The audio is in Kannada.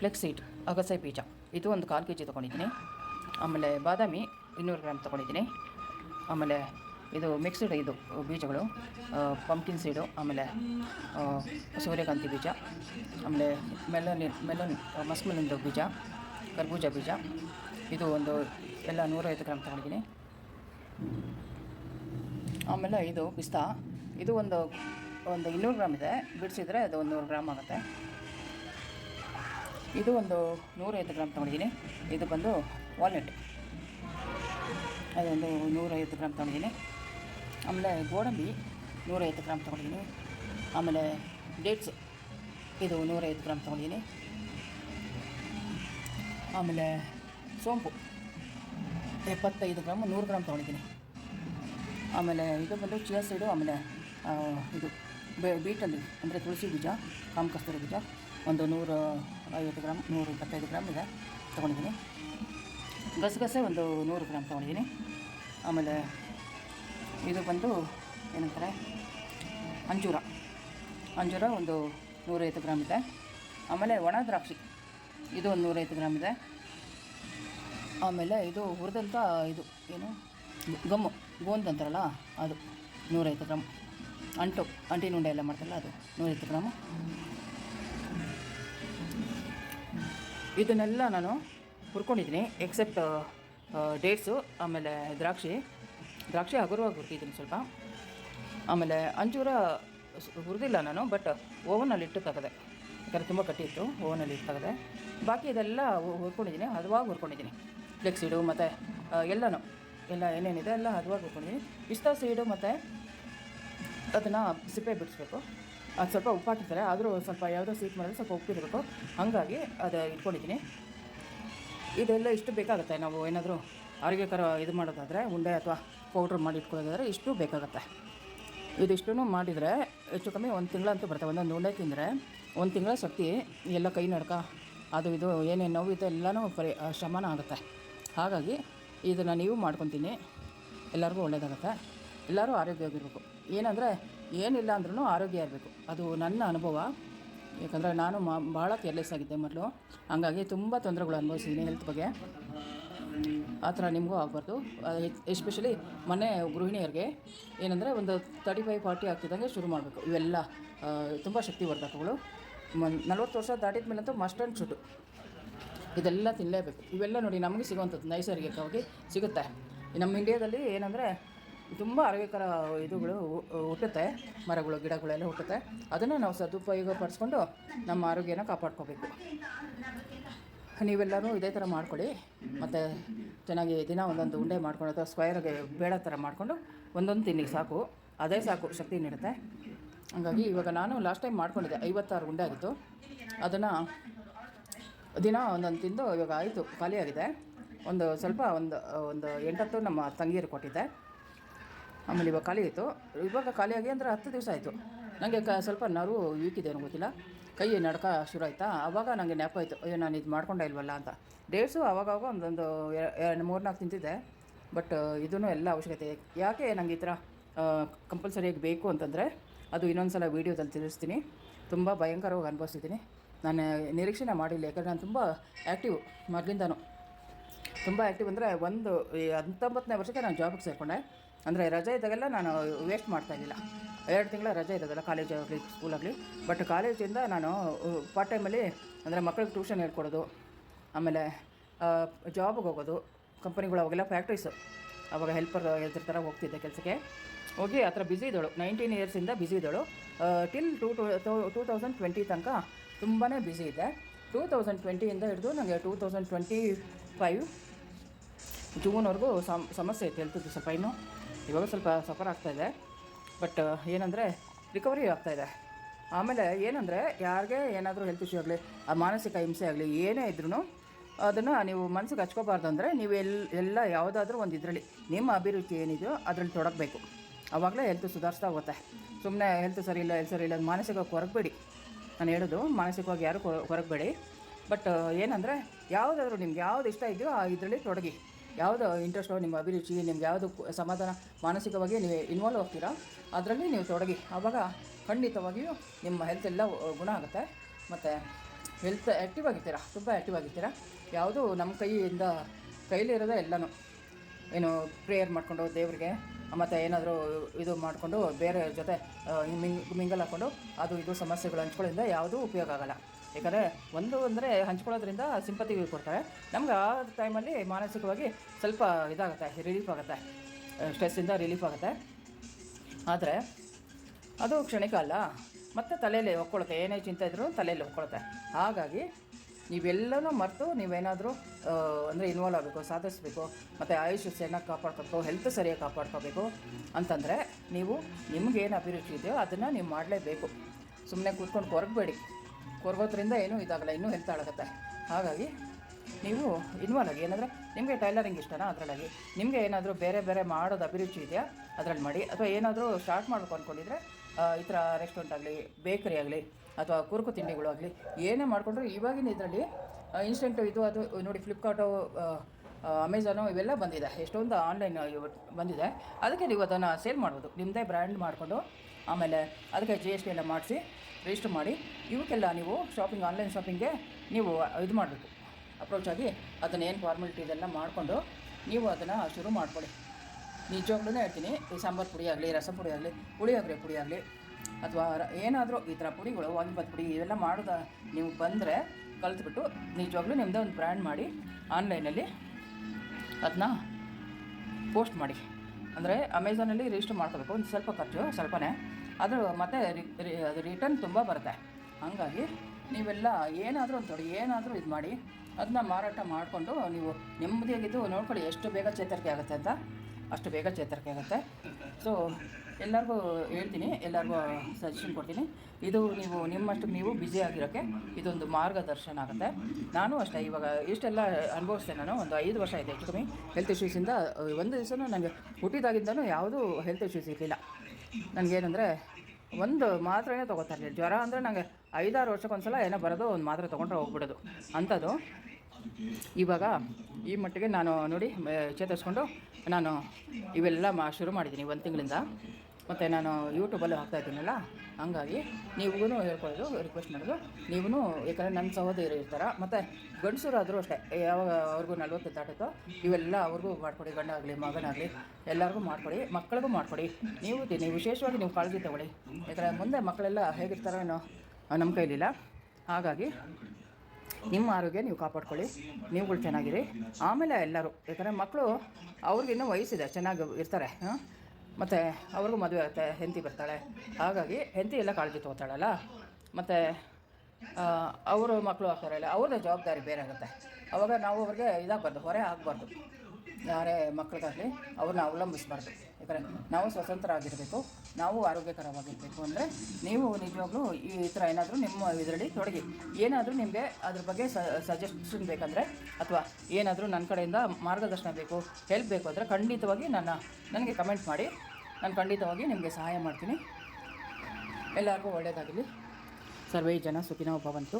ಫ್ಲೆಕ್ಸ್ ಸೀಡ್ ಅಗಸೆ ಬೀಜ. ಇದು ಒಂದು ಕಾಲು ಕೆ ಜಿ ತೊಗೊಂಡಿದ್ದೀನಿ. ಆಮೇಲೆ ಬಾದಾಮಿ ಇನ್ನೂರು ಗ್ರಾಮ್ ತೊಗೊಂಡಿದ್ದೀನಿ. ಆಮೇಲೆ ಇದು ಮಿಕ್ಸ್ಡ್ ಇದು ಬೀಜಗಳು ಪಂಪ್ಕಿನ್ ಸೀಡು ಆಮೇಲೆ ಸೂರ್ಯಕಾಂತಿ ಬೀಜ, ಆಮೇಲೆ ಮೆಲೋನಿ ಮೆಲೋನ್ ಮಸ್ಮಲಿಂದು ಬೀಜ, ಕರ್ಬೂಜ ಬೀಜ. ಇದು ಒಂದು ಎಲ್ಲ ನೂರೈವತ್ತು ಗ್ರಾಮ್ ತೊಗೊಂಡಿದ್ದೀನಿ. ಆಮೇಲೆ ಇದು ಪಿಸ್ತಾ. ಇದು ಒಂದು ಒಂದು ಇನ್ನೂರು ಗ್ರಾಮ್ ಇದೆ. ಬಿಡಿಸಿದ್ರೆ ಅದು ಒಂದು ನೂರು ಗ್ರಾಮ್ ಆಗುತ್ತೆ. ಇದು ಒಂದು ನೂರೈವತ್ತು ಗ್ರಾಮ್ ತೊಗೊಂಡಿದ್ದೀನಿ. ಇದು ಬಂದು ವಾಲ್ನಟ್ ಅದೊಂದು ನೂರೈವತ್ತು ಗ್ರಾಮ್ ತೊಗೊಂಡಿದ್ದೀನಿ. ಆಮೇಲೆ ಗೋಡಂಬಿ ನೂರೈವತ್ತು ಗ್ರಾಮ್ ತೊಗೊಂಡಿದ್ದೀನಿ. ಆಮೇಲೆ ಡೇಟ್ಸ್ ಇದು ನೂರೈವತ್ತು ಗ್ರಾಮ್ ತೊಗೊಂಡಿದ್ದೀನಿ. ಆಮೇಲೆ ಸೋಂಪು ಎಪ್ಪತ್ತೈದು ಗ್ರಾಮ್, ನೂರು ಗ್ರಾಮ್ ತೊಗೊಂಡಿದ್ದೀನಿ. ಆಮೇಲೆ ಇದು ಬಂದು ಚಿಯಾ ಸೈಡು, ಆಮೇಲೆ ಇದು ಬೀಟಲ್ಲಿ, ಅಂದರೆ ತುಳಸಿ ಬೀಜ, ಕಾಮಕಸ್ತೂರಿ ಬೀಜ. ಒಂದು ನೂರು ಐವತ್ತು ಗ್ರಾಮ್, ನೂರು ಇಪ್ಪತ್ತೈದು ಗ್ರಾಮ್ ಇದೆ ತೊಗೊಂಡಿದ್ದೀನಿ. ಗಸಗಸೆ ಒಂದು ನೂರು ಗ್ರಾಮ್ ತೊಗೊಂಡಿದ್ದೀನಿ. ಆಮೇಲೆ ಇದು ಬಂದು ಏನಂತಾರೆ, ಅಂಜೂರ. ಅಂಜೂರ ಒಂದು ನೂರೈವತ್ತು ಗ್ರಾಮ್ ಇದೆ. ಆಮೇಲೆ ಒಣ ದ್ರಾಕ್ಷಿ, ಇದು ಒಂದು ನೂರೈವತ್ತು ಗ್ರಾಮ್ ಇದೆ. ಆಮೇಲೆ ಇದು ಹುರಿದಂಥ ಇದು ಏನು? ಗಮ್ಮು ಗೋಂದ್ ಅಂತಾರಲ್ಲ, ಅದು ನೂರೈವತ್ತು ಗ್ರಾಮ್. ಅಂಟು, ಅಂಟಿನ ಉಂಡೆ ಎಲ್ಲ ಮಾಡ್ತಾರಲ್ಲ ಅದು ನೂರೈವತ್ತು ಗ್ರಾಮು. ಇದನ್ನೆಲ್ಲ ನಾನು ಹುರ್ಕೊಂಡಿದ್ದೀನಿ ಎಕ್ಸೆಪ್ಟ್ ಡೇಟ್ಸು ಆಮೇಲೆ ದ್ರಾಕ್ಷಿ. ದ್ರಾಕ್ಷಿ ಹಗುರವಾಗಿ ಹುರ್ಕಿದ್ದೀನಿ ಸ್ವಲ್ಪ. ಆಮೇಲೆ ಅಂಜೂರ ಹುರಿದಿಲ್ಲ ನಾನು ಬಟ್ ಓವನಲ್ಲಿ ಇಟ್ಟು ತೆಗೆದೆ. ಯಾಕಂದರೆ ತುಂಬ ಕಟ್ಟಿತ್ತು ಓವನಲ್ಲಿ ಇಟ್ಟು ತೆಗೆದೆ. ಬಾಕಿ ಇದೆಲ್ಲ ಹುರ್ಕೊಂಡಿದ್ದೀನಿ, ಹದವಾಗಿ ಹುರ್ಕೊಂಡಿದ್ದೀನಿ. ಫ್ಲೆಕ್ಸ್ ಸೀಡು ಮತ್ತು ಎಲ್ಲನೂ. ಎಲ್ಲ ಏನೇನಿದೆ ಎಲ್ಲ ಹದವಾಗಿ ಹುರ್ಕೊಂಡಿದ್ದೀನಿ. ಪಿಸ್ತಾ ಸೀಡು ಮತ್ತು ಅದನ್ನು ಸಿಪ್ಪೆ ಬಿಡಿಸ್ಬೇಕು. ಅದು ಸ್ವಲ್ಪ ಉಪ್ಪು ಹಾಕಿರ್ತಾರೆ ಆದರೂ ಸ್ವಲ್ಪ ಯಾವುದೋ ಸ್ವೀಟ್ ಮಾಡಿದ್ರೆ ಸ್ವಲ್ಪ ಉಪ್ಪಿರಬೇಕು ಹಾಗಾಗಿ ಅದು ಇಟ್ಕೊಂಡಿದ್ದೀನಿ. ಇದೆಲ್ಲ ಇಷ್ಟು ಬೇಕಾಗುತ್ತೆ. ನಾವು ಏನಾದರೂ ಆರೋಗ್ಯಕರ ಇದು ಮಾಡೋದಾದರೆ, ಉಂಡೆ ಅಥವಾ ಪೌಡ್ರ್ ಮಾಡಿ ಇಟ್ಕೊಳ್ಳೋದಾದರೆ ಇಷ್ಟು ಬೇಕಾಗುತ್ತೆ. ಇದಿಷ್ಟು ಮಾಡಿದರೆ ಹೆಚ್ಚು ಕಮ್ಮಿ ಒಂದು ತಿಂಗಳಂತೂ ಬರ್ತವೆ ಒಂದೊಂದು ಉಂಡೆ ತಿಂದರೆ ಒಂದು ತಿಂಗಳ ಶಕ್ತಿ ಎಲ್ಲ ಕೈ ನಡ್ಕ, ಅದು ಇದು ಏನೇನು ನೋವು ಇದೆ ಎಲ್ಲನೂ ಪರಿ ಶ್ರಮನ ಆಗುತ್ತೆ. ಹಾಗಾಗಿ ಇದನ್ನು ನೀವು ಮಾಡ್ಕೊತೀನಿ. ಎಲ್ಲರಿಗೂ ಒಳ್ಳೆಯದಾಗುತ್ತೆ ಎಲ್ಲರೂ ಆರೋಗ್ಯವಾಗಿರಬೇಕು. ಏನಂದರೆ ಏನಿಲ್ಲ ಅಂದ್ರೂ ಆರೋಗ್ಯ ಇರಬೇಕು. ಅದು ನನ್ನ ಅನುಭವ. ಯಾಕಂದರೆ ನಾನು ಮಾ, ಭಾಳ ಕೇರ್ಲೆಸ್ ಆಗಿದ್ದೆ ಮೊದಲು. ಹಂಗಾಗಿ ತುಂಬ ತೊಂದರೆಗಳು ಅನುಭವಿಸಿದ್ದೀನಿ ಹೆಲ್ತ್ ಬಗ್ಗೆ. ಆ ಥರ ನಿಮಗೂ ಆಗಬಾರ್ದು. ಎಸ್ಪೆಷಲಿ ಮನೆ ಗೃಹಿಣಿಯರಿಗೆ ಏನಂದರೆ ಒಂದು ತರ್ಟಿ ಫೈವ್ ಫಾರ್ಟಿ ಆಗ್ತಿದ್ದಂಗೆ ಶುರು ಮಾಡಬೇಕು. ಇವೆಲ್ಲ ತುಂಬ ಶಕ್ತಿವರ್ಧಕಗಳು. ಮ ನಲ್ವತ್ತು ವರ್ಷ ದಾಟಿದ ಮೇಲಂತೂ ಮಸ್ಟ್ ಆ್ಯಂಡ್ ಶುಡ್ ಇದೆಲ್ಲ ತಿನ್ನಲೇಬೇಕು ಇವೆಲ್ಲ ನೋಡಿ ನಮಗೆ ಸಿಗುವಂಥದ್ದು ನೈಸರ್ಗಿಕವಾಗಿ ಸಿಗುತ್ತೆ. ನಮ್ಮ ಇಂಡಿಯಾದಲ್ಲಿ ಏನಂದರೆ ತುಂಬ ಆರೋಗ್ಯಕರ ಇದುಗಳು ಹುಟ್ಟುತ್ತೆ. ಮರಗಳು, ಗಿಡಗಳೆಲ್ಲ ಹುಟ್ಟುತ್ತೆ. ಅದನ್ನು ನಾವು ಸದುಪಯೋಗ ಪಡಿಸ್ಕೊಂಡು ನಮ್ಮ ಆರೋಗ್ಯನ ಕಾಪಾಡ್ಕೋಬೇಕು. ನೀವೆಲ್ಲರೂ ಇದೇ ಥರ ಮಾಡ್ಕೊಳ್ಳಿ ಮತ್ತು ಚೆನ್ನಾಗಿ ದಿನ ಒಂದೊಂದು ಉಂಡೆ ಮಾಡ್ಕೊಂಡು ಅಥವಾ ಸ್ಕ್ವೈರ್ಗೆ ಬೇಡ ಥರ ಮಾಡಿಕೊಂಡು ಒಂದೊಂದು ತಿನ್ನಿ ಸಾಕು. ಅದೇ ಸಾಕು, ಶಕ್ತಿ ನೀಡುತ್ತೆ. ಹಾಗಾಗಿ ಇವಾಗ ನಾನು ಲಾಸ್ಟ್ ಟೈಮ್ ಮಾಡ್ಕೊಂಡಿದ್ದೆ, ಐವತ್ತಾರು ಉಂಡೆ ಆಗಿತ್ತು. ಅದನ್ನು ದಿನ ಒಂದೊಂದು ತಿಂದು ಇವಾಗ ಆಯಿತು, ಖಾಲಿಯಾಗಿದೆ. ಒಂದು ಸ್ವಲ್ಪ ಒಂದು ಒಂದು ಎಂಟತ್ತು ನಮ್ಮ ತಂಗಿಯರು ಕೊಟ್ಟಿದ್ದೆ. ಆಮೇಲೆ ಇವಾಗ ಖಾಲಿ ಆಯಿತು. ಇವಾಗ ಖಾಲಿಯಾಗಿ ಅಂದರೆ ಹತ್ತು ದಿವಸ ಆಯಿತು. ನನಗೆ ಕ ಸ್ವಲ್ಪ ನರು ವೀಕ್ ಇದೆ ಏನೋ ಗೊತ್ತಿಲ್ಲ. ಕೈ ನಡ್ಕ ಶುರು ಆಯಿತಾ? ಆವಾಗ ನನಗೆ ನೆಪ ಆಯಿತು. ಅಯ್ಯೋ, ನಾನು ಇದು ಮಾಡ್ಕೊಂಡೆ ಇಲ್ವಲ್ಲ ಅಂತ. ಡೇಟ್ಸು ಆವಾಗವಾಗ ಒಂದೊಂದು ಎರಡು ಮೂರು ನಾಲ್ಕು ತಿಂತಿದ್ದೆ. ಬಟ್ ಇದೂ ಎಲ್ಲ ಅವಶ್ಯಕತೆ. ಯಾಕೆ ನನಗೆ ಈ ಥರ ಕಂಪಲ್ಸರಿಯಾಗಿ ಬೇಕು ಅಂತಂದರೆ, ಅದು ಇನ್ನೊಂದು ಸಲ ವೀಡಿಯೋದಲ್ಲಿ ತಿಳಿಸ್ತೀನಿ. ತುಂಬ ಭಯಂಕರವಾಗಿ ಅನುಭವಿಸ್ತೀನಿ ನಾನು ನಿರೀಕ್ಷಣೆ ಮಾಡಿಲ್ಲ. ಯಾಕಂದರೆ ನಾನು ತುಂಬ ಆ್ಯಕ್ಟಿವ್ ಮೊದಲಿಂದನೂ. ತುಂಬ ಆ್ಯಕ್ಟಿವ್ ಅಂದರೆ ಒಂದು ಹತ್ತೊಂಬತ್ತನೇ ವರ್ಷಕ್ಕೆ ನಾನು ಜಾಬಿಗೆ ಸೇರಿಕೊಂಡೆ. ಅಂದರೆ ರಜೆ ಇದ್ದಾಗೆಲ್ಲ ನಾನು ವೇಸ್ಟ್ ಮಾಡ್ತಾ ಇರಲಿಲ್ಲ ಎರಡು ತಿಂಗಳ ರಜೆ ಇರೋದಲ್ಲ ಕಾಲೇಜ್ ಆಗಲಿ ಸ್ಕೂಲಾಗಲಿ ಬಟ್ ಕಾಲೇಜಿಂದ ನಾನು ಪಾರ್ಟ್ ಟೈಮಲ್ಲಿ ಅಂದರೆ ಮಕ್ಕಳಿಗೆ ಟ್ಯೂಷನ್ ಹೇಳ್ಕೊಡೋದು. ಆಮೇಲೆ ಜಾಬ್ಗೆ ಹೋಗೋದು. ಕಂಪನಿಗಳು ಅವಾಗೆಲ್ಲ ಫ್ಯಾಕ್ಟ್ರೀಸು ಅವಾಗ ಹೆಲ್ಪರ್ ಥರ ಹೋಗ್ತಿದ್ದೆ ಕೆಲಸಕ್ಕೆ. ಹೋಗಿ ಆ ಥರ ಬ್ಯುಸಿ ಇದ್ದಳು. ನೈನ್ಟೀನ್ ಇಯರ್ಸಿಂದ ಬ್ಯುಸಿ ಇದ್ದಳು. Till two two two thousand twenty ತನಕ ತುಂಬಾ ಬ್ಯುಸಿ ಇದೆ ಟೂ ತೌಸಂಡ್ ಟ್ವೆಂಟಿಯಿಂದ ಹಿಡಿದು ನನಗೆ ಟೂ ತೌಸಂಡ್ ಟ್ವೆಂಟಿ ಫೈವ್ ಜೂನ್ವರೆಗೂ ಸಮ್, ಸಮಸ್ಯೆ ಇತ್ತು ಹೆಲ್ತದ್ದು ಸ್ವಲ್ಪ ಇನ್ನು. ಇವಾಗ ಸ್ವಲ್ಪ ಸಫರ್ ಆಗ್ತಾಯಿದೆ ಬಟ್ ಏನಂದರೆ ರಿಕವರಿ ಆಗ್ತಾಯಿದೆ ಆಮೇಲೆ ಏನಂದರೆ ಯಾರಿಗೆ ಏನಾದರೂ ಹೆಲ್ತ್ ಇಶ್ಯೂ ಆಗಲಿ, ಆ ಮಾನಸಿಕ ಹಿಂಸೆ ಆಗಲಿ ಏನೇ ಇದ್ರೂ ಅದನ್ನು ನೀವು ಮನಸ್ಸಿಗೆ ಹಚ್ಕೋಬಾರ್ದು ಅಂದರೆ ನೀವು ಎಲ್, ಎಲ್ಲ ಯಾವುದಾದ್ರೂ ಒಂದು ಇದರಲ್ಲಿ, ನಿಮ್ಮ ಅಭಿರುಚಿ ಏನಿದೆಯೋ ಅದರಲ್ಲಿ ತೊಡಗಬೇಕು. ಆವಾಗಲೇ ಹೆಲ್ತ್ ಸುಧಾರಿಸ್ತಾ ಹೋಗುತ್ತೆ. ಸುಮ್ಮನೆ ಹೆಲ್ತ್ ಸರಿ ಇಲ್ಲ ಹೆಲ್ತ್ ಸರಿ ಇಲ್ಲ ಮಾನಸಿಕವಾಗಿ ಹೊರಗಬೇಡಿ ನಾನು ಹೇಳೋದು, ಮಾನಸಿಕವಾಗಿ ಯಾರು ಹೊರಗಬೇಡಿ ಬಟ್ ಏನಂದರೆ ಯಾವುದಾದ್ರೂ ನಿಮ್ಗೆ ಯಾವ್ದು ಇಷ್ಟ ಇದೆಯೋ ಆ ಇದರಲ್ಲಿ ತೊಡಗಿ. ಯಾವುದು ಇಂಟ್ರೆಸ್ಟ್ ನಿಮ್ಮ ಅಭಿರುಚಿ, ನಿಮ್ಗೆ ಯಾವುದು ಸಮಾಧಾನ, ಮಾನಸಿಕವಾಗಿ ನೀವು ಇನ್ವಾಲ್ವ್ ಆಗ್ತೀರಾ, ಅದರಲ್ಲಿ ನೀವು ತೊಡಗಿ. ಆವಾಗ ಖಂಡಿತವಾಗಿಯೂ ನಿಮ್ಮ ಹೆಲ್ತ್ ಎಲ್ಲ ಗುಣ ಆಗುತ್ತೆ. ಮತ್ತು ಹೆಲ್ತ್ ಆ್ಯಕ್ಟಿವ್ ಆಗಿರ್ತೀರಾ, ತುಂಬ ಆ್ಯಕ್ಟಿವ್ ಆಗಿರ್ತೀರಾ, ಯಾವುದು ನಮ್ಮ ಕೈಯಿಂದ ಕೈಲಿರೋದೇ ಎಲ್ಲನೂ. ಏನು ಪ್ರೇಯರ್ ಮಾಡಿಕೊಂಡು ದೇವರಿಗೆ, ಮತ್ತು ಏನಾದರೂ ಇದು ಮಾಡಿಕೊಂಡು ಬೇರೆ ಜೊತೆ ಮಿಂಗ್, ಮಿಂಗಲ್ ಹಾಕ್ಕೊಂಡು ಅದು ಇದು ಸಮಸ್ಯೆಗಳು ಹಂಚ್ಕೊಳ್ಳೋದ್ರಿಂದ ಯಾವುದೂ ಉಪಯೋಗ ಆಗಲ್ಲ. ಯಾಕಂದರೆ ಒಂದು ಅಂದರೆ ಹಂಚ್ಕೊಳ್ಳೋದ್ರಿಂದ ಸಿಂಪತಿ ಕೊಡ್ತಾರೆ. ನಮ್ಗೆ ಆ ಟೈಮಲ್ಲಿ ಮಾನಸಿಕವಾಗಿ ಸ್ವಲ್ಪ ಇದಾಗುತ್ತೆ ರಿಲೀಫ್ ಆಗುತ್ತೆ. ಸ್ಟ್ರೆಸ್ಸಿಂದ ರಿಲೀಫ್ ಆಗುತ್ತೆ. ಆದರೆ ಅದು ಕ್ಷಣಿಕ ಅಲ್ಲ. ಮತ್ತೆ ತಲೆಯಲ್ಲಿ ಹೊಕ್ಕೊಳುತ್ತೆ ಏನೇ ಚಿಂತೆ ಇದ್ರೂ ತಲೆಯಲ್ಲಿ ಒಕ್ಕೊಳುತ್ತೆ. ಹಾಗಾಗಿ ನೀವೆಲ್ಲನೂ ಮರೆತು ನೀವೇನಾದರೂ ಅಂದರೆ ಇನ್ವಾಲ್ವ್ ಆಗಬೇಕು, ಸಾಧಿಸಬೇಕು, ಮತ್ತು ಆಯುಷ್ಯ ಚೆನ್ನಾಗಿ ಕಾಪಾಡ್ಕೋಬೇಕು ಹೆಲ್ತ್ ಸರಿಯಾಗಿ ಕಾಪಾಡ್ಕೋಬೇಕು ಅಂತಂದರೆ ನೀವು ನಿಮಗೇನು ಅಭಿರುಚಿ ಇದೆಯೋ ಅದನ್ನು ನೀವು ಮಾಡಲೇಬೇಕು. ಸುಮ್ಮನೆ ಕೂತ್ಕೊಂಡು ಕೊರಗಬೇಡಿ ಕೊರಗೋದ್ರಿಂದ ಏನೂ ಇದಾಗಲ್ಲ, ಇನ್ನೂ ಹೆಲ್ತ್ ಹಾಳಾಗುತ್ತೆ. ಹಾಗಾಗಿ ನೀವು ಇನ್ವಾಲ್ ಆಗಿ, ಏನಂದರೆ ನಿಮಗೆ ಟೈಲರಿಂಗ್ ಇಷ್ಟನಾ ಅದರಲ್ಲಾಗಿ? ನಿಮಗೆ ಏನಾದರೂ ಬೇರೆ ಬೇರೆ ಮಾಡೋದು ಅಭಿರುಚಿ ಇದೆಯಾ ಅದರಲ್ಲಿ ಮಾಡಿ? ಅಥವಾ ಏನಾದರೂ ಸ್ಟಾರ್ಟ್ ಮಾಡಬೇಕು ಅಂದ್ಕೊಂಡಿದ್ರೆ ಈ ಥರ ರೆಸ್ಟೋರೆಂಟ್ ಆಗಲಿ ಬೇಕರಿ ಆಗಲಿ, ಅಥವಾ ಕುರುಕು ತಿಂಡಿಗಳು ಆಗಲಿ, ಏನೇ ಮಾಡಿಕೊಂಡ್ರು ಇವಾಗಿನ ಇದರಲ್ಲಿ ಇನ್ಸ್ಟೆಂಟು ಇದು, ಅದು, ನೋಡಿ ಫ್ಲಿಪ್ಕಾರ್ಟು ಅಮೆಝಾನು ಇವೆಲ್ಲ ಬಂದಿದೆ. ಎಷ್ಟೊಂದು ಆನ್ಲೈನ್ ಬಂದಿದೆ. ಅದಕ್ಕೆ ನೀವು ಅದನ್ನು ಸೇಲ್ ಮಾಡ್ಬೋದು. ನಿಮ್ಮದೇ ಬ್ರ್ಯಾಂಡ್ ಮಾಡಿಕೊಂಡು ಆಮೇಲೆ ಅದಕ್ಕೆ ಜಿ ಎಸ್ ಟಿ ಎಲ್ಲ ಮಾಡಿಸಿ ರಿಜಿಸ್ಟರ್ ಮಾಡಿ, ಇವಕ್ಕೆಲ್ಲ ನೀವು ಶಾಪಿಂಗ್ ಆನ್ಲೈನ್ ಶಾಪಿಂಗ್ಗೆ ನೀವು ಇದು ಮಾಡಬೇಕು. ಅಪ್ರೋಚ್ ಆಗಿ ಅದನ್ನು ಏನು ಫಾರ್ಮಾಲಿಟಿ ಇದೆಲ್ಲ ಮಾಡಿಕೊಂಡು ನೀವು ಅದನ್ನು ಶುರು ಮಾಡ್ಕೊಳ್ಳಿ. ನಿಜವಾಗ್ಲೂ ಹೇಳ್ತೀನಿ, ಈ ಸಾಂಬಾರು ಪುಡಿ ಆಗಲಿ, ರಸ ಪುಡಿ ಆಗಲಿ ಪುಳಿಯೋಗರೆ ಪುಡಿ ಆಗಲಿ, ಅಥವಾ ಏನಾದರೂ ಈ ಥರ ಪುಡಿಗಳು ವಾಂಗಿಬಾತ್ ಪುಡಿ, ಇವೆಲ್ಲ ಮಾಡೋದ ನೀವು ಬಂದರೆ ಕಲ್ತ್ಬಿಟ್ಟು ನಿಜವಾಗ್ಲೂ ನಿಮ್ಮದೇ ಒಂದು ಬ್ರ್ಯಾಂಡ್ ಮಾಡಿ ಆನ್ಲೈನಲ್ಲಿ ಅದನ್ನ ಪೋಸ್ಟ್ ಮಾಡಿ. ಅಂದರೆ ಅಮೆಝಾನಲ್ಲಿ ರಿಜಿಸ್ಟರ್ ಮಾಡ್ಕೋಬೇಕು, ಒಂದು ಸ್ವಲ್ಪ ಖರ್ಚು, ಸ್ವಲ್ಪನೇ. ಅದು ಮತ್ತೆ ಅದು ರಿಟರ್ನ್ ತುಂಬ ಬರುತ್ತೆ. ಹಾಗಾಗಿ ನೀವೆಲ್ಲ ಏನಾದರೂ ಒಂದು ಏನಾದರೂ ಇದು ಮಾಡಿ ಅದನ್ನ ಮಾರಾಟ ಮಾಡಿಕೊಂಡು ನೀವು ನೆಮ್ಮದಿಯಾಗಿದ್ದು ನೋಡ್ಕೊಳ್ಳಿ ಎಷ್ಟು ಬೇಗ ಚೇತರಿಕೆ ಆಗುತ್ತೆ ಅಂತ. ಅಷ್ಟು ಬೇಗ ಚೇತರಿಕೆ ಆಗುತ್ತೆ. ಸೊ ಎಲ್ಲರಿಗೂ ಹೇಳ್ತೀನಿ, ಎಲ್ಲರಿಗೂ ಸಜೆಷನ್ ಕೊಡ್ತೀನಿ. ಇದು ನೀವು ನಿಮ್ಮಷ್ಟು, ನೀವು ಬ್ಯುಸಿ ಆಗಿರೋಕ್ಕೆ ಇದೊಂದು ಮಾರ್ಗದರ್ಶನ ಆಗುತ್ತೆ. ನಾನು ಅಷ್ಟೇ, ಇವಾಗ ಇಷ್ಟೆಲ್ಲ ಅನುಭವಿಸ್ತೇನೆ ನಾನು, ಒಂದು ಐದು ವರ್ಷ ಇದೆ ಹೆಚ್ಚು ಕಮ್ಮಿ. ಹೆಲ್ತ್ ಇಶ್ಯೂಸಿಂದ ಒಂದು ದಿವಸನೂ ನನಗೆ ಹುಟ್ಟಿದಾಗಿಂದನೂ ಯಾವುದೂ ಹೆಲ್ತ್ ಇಶ್ಯೂಸ್ ಇರಲಿಲ್ಲ. ನನಗೇನೆಂದರೆ ಒಂದು ಮಾತ್ರೆನೇ ತೊಗೋತಾ ಇರಲಿಲ್ಲ. ಜ್ವರ ಅಂದರೆ ನನಗೆ ಐದಾರು ವರ್ಷಕ್ಕೊಂದ್ಸಲ ಏನೋ ಬರೋದು ಒಂದು ಮಾತ್ರೆ ತೊಗೊಂಡ್ರೆ ಹೋಗ್ಬಿಡೋದು. ಅಂಥದ್ದು. ಇವಾಗ ಈ ಮಟ್ಟಿಗೆ ನಾನು ನೋಡಿ ಚೇತರಿಸ್ಕೊಂಡು ನಾನು ಇವೆಲ್ಲ ಮಾ, ಶುರು ಮಾಡಿದ್ದೀನಿ ಒಂದು ತಿಂಗಳಿಂದ. ಮತ್ತು ನಾನು ಯೂಟ್ಯೂಬಲ್ಲೂ ಹಾಕ್ತಾ ಇದ್ದೀನಲ್ಲ, ಹಂಗಾಗಿ ನೀವೂ ಹೇಳ್ಕೊಳ್ಳೋದು ರಿಕ್ವೆಸ್ಟ್ ಮಾಡೋದು. ನೀವೂ ಯಾಕಂದರೆ ನನ್ನ ಸಹೋದರಿ ಇರ್ತಾರೆ, ಮತ್ತು ಗಂಡಸರಾದರೂ ಅಷ್ಟೇ, ಯಾವಾಗ ಅವ್ರಿಗೂ ನಲ್ವತ್ತು ದಾಟುತ್ತೋ ಇವೆಲ್ಲ ಅವ್ರಿಗೂ ಮಾಡಿಕೊಡಿ, ಗಂಡಾಗಲಿ, ಮಗನಾಗಲಿ, ಎಲ್ಲರಿಗೂ ಮಾಡಿಕೊಡಿ, ಮಕ್ಕಳಿಗೂ ಮಾಡಿಕೊಡಿ. ನೀವು ತಿನ್ನಿ ವಿಶೇಷವಾಗಿ ನೀವು ಕಾಳಜಿ ತಗೊಳ್ಳಿ. ಯಾಕಂದರೆ ಮುಂದೆ ಮಕ್ಕಳೆಲ್ಲ ಹೇಗಿರ್ತಾರೋ ಏನೋ ನಮ್ಮ ಕೈಲಿಲ್ಲ. ಹಾಗಾಗಿ ನಿಮ್ಮ ಆರೋಗ್ಯ ನೀವು ಕಾಪಾಡ್ಕೊಳ್ಳಿ, ನೀವುಗಳು ಚೆನ್ನಾಗಿರಿ. ಆಮೇಲೆ ಎಲ್ಲರೂ, ಯಾಕಂದರೆ ಮಕ್ಕಳು ಅವ್ರಿಗಿನ್ನೂ ವಯಸ್ಸಿದೆ, ಚೆನ್ನಾಗಿ ಇರ್ತಾರೆ ಹಾಂ ಮತ್ತು ಅವ್ರಿಗೂ ಮದುವೆ ಆಗುತ್ತೆ, ಹೆಂಡತಿ ಬರ್ತಾಳೆ. ಹಾಗಾಗಿ ಹೆಂಡತಿ ಎಲ್ಲ ಕಾಳಜಿ ತೊಗೋತಾಳಲ್ಲ? ಮತ್ತು ಅವರು ಮಕ್ಕಳು ಆಗ್ತಾರಲ್ಲ, ಅವ್ರದ್ದೇ ಜವಾಬ್ದಾರಿ ಬೇರೆ ಆಗುತ್ತೆ. ಅವಾಗ ನಾವು ಅವ್ರಿಗೆ ಇದಾಗಬಾರ್ದು, ಹೊರೆ ಆಗಬಾರ್ದು. ಯಾರೇ ಮಕ್ಕಳಿಗಾಗಲಿ, ಅವ್ರನ್ನ ಅವಲಂಬಿಸಬಾರ್ದು. ಯಾಕಂದರೆ ನಾವು ಸ್ವತಂತ್ರ ಆಗಿರಬೇಕು ನಾವು ಆರೋಗ್ಯಕರವಾಗಿರಬೇಕು ಅಂದರೆ ನೀವು ನಿಜವಾಗ್ಲೂ ಈ ಥರ ಏನಾದರೂ ನಿಮ್ಮ ಇದರಲ್ಲಿ ತೊಡಗಿ. ಏನಾದರೂ ನಿಮಗೆ ಅದ್ರ ಬಗ್ಗೆ ಸಜೆಷನ್ ಬೇಕಂದರೆ, ಅಥವಾ ಏನಾದರೂ ನನ್ನ ಕಡೆಯಿಂದ ಮಾರ್ಗದರ್ಶನ ಬೇಕು ಹೆಲ್ಪ್ ಬೇಕು ಅಂದರೆ ಖಂಡಿತವಾಗಿ ನನ್ನ, ನನಗೆ ಕಮೆಂಟ್ ಮಾಡಿ. ನಾನು ಖಂಡಿತವಾಗಿ ನಿಮಗೆ ಸಹಾಯ ಮಾಡ್ತೀನಿ. ಎಲ್ಲರಿಗೂ ಒಳ್ಳೆಯದಾಗಲಿ ಸರ್ವೇ ಜನ ಸುಖಿನೋ ಭವಂತು.